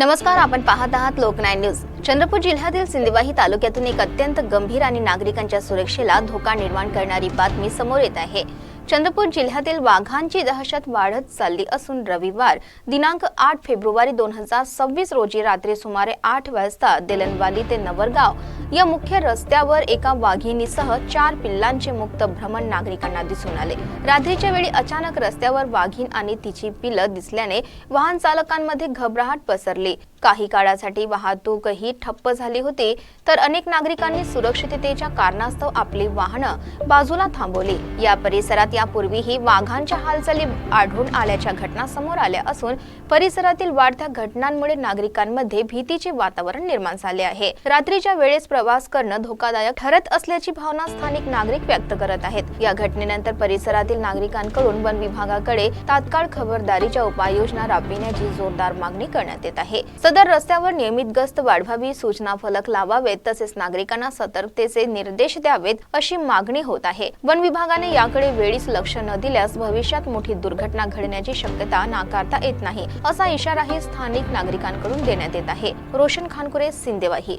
नमस्कार आपण पाहत आहात लोकनाय न्यूज. चंद्रपूर जिल्ह्यातील सिंदेवाही तालुक्यातून एक अत्यंत गंभीर आणि नागरिकांच्या सुरक्षेला धोका निर्माण करणारी बातमी समोर येत आहे. चंद्रपूर जिल्ह्यातील वाघांची दहशत वाढत चालली असून रविवार दिनांक आठ फेब्रुवारी दोन हजार सव्वीस रोजी रात्री सुमारे आठ वाजता देलनवाली ते नवरगाव या मुख्य रस्त्यावर एका वाघिणीसह चार पिल्लांचे मुक्त भ्रमण नागरिकांना दिसून आले. रात्रीच्या वेळी अचानक रस्त्यावर वाघीण आणि तिची पिलं दिसल्याने वाहन चालकांमध्ये घबराहट पसरली. काही काळासाठी वाहतूकही ठप्प झाली होती तर अनेक नागरिकांनी सुरक्षिततेच्या कारणास्तव आपली वाहनं बाजूला थांबवली. या परिसरात यापूर्वीही वाघांच्या हालचाली आढळून आल्याच्या घटना समोर आल्या असून परिसरातील वाढत्या घटनांमुळे नागरिकांमध्ये भीतीचे वातावरण निर्माण झाले आहे. रात्रीच्या वेळेस प्रवास करणं धोकादायक ठरत असल्याची भावना स्थानिक नागरिक व्यक्त करत आहेत. या घटनेनंतर परिसरातील नागरिकांकडून वन विभागाकडे तात्काळ खबरदारीच्या उपाययोजना राबविण्याची जोरदार मागणी करण्यात येत आहे. सदर रस्त्यावर नियमित गस्त वाढवावी सूचना फलक लावावेत तसेच नागरिकांना सतर्कतेचे निर्देश द्यावेत अशी मागणी होत आहे. वन विभागाने याकडे वेळीच लक्ष न दिल्यास भविष्यात मोठी दुर्घटना घडण्याची शक्यता नाकारता येत नाही असा इशाराही स्थानिक नागरिकांकडून देण्यात येत आहे रोशन खानकुरे सिंदेवाही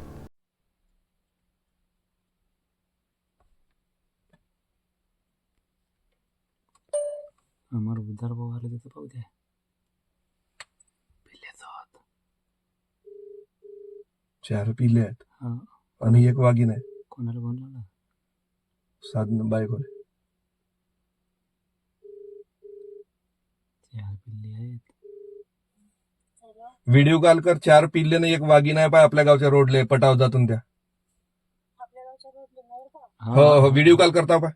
আমার উদ্ধার ভালো যেতে পাবো দে पिल्ल्याचा हात चार पिल्ले आहेत हा आणि एक वाघीण आहे कोणाला म्हणलं ना साधन बायकोले चार पिल्ले आहेत. व्हिडिओ कॉल कर चार पिल्ले आणि एक वाघीण आहे पाय आपल्या गावच्या रोडले पटाव जातून त्या. हा. हो हो व्हिडिओ कॉल करता पाय.